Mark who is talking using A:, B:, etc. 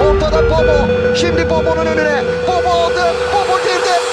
A: Ortada Bobo. Şimdi Bobo'nun önüne. Bobo aldı. Bobo girdi.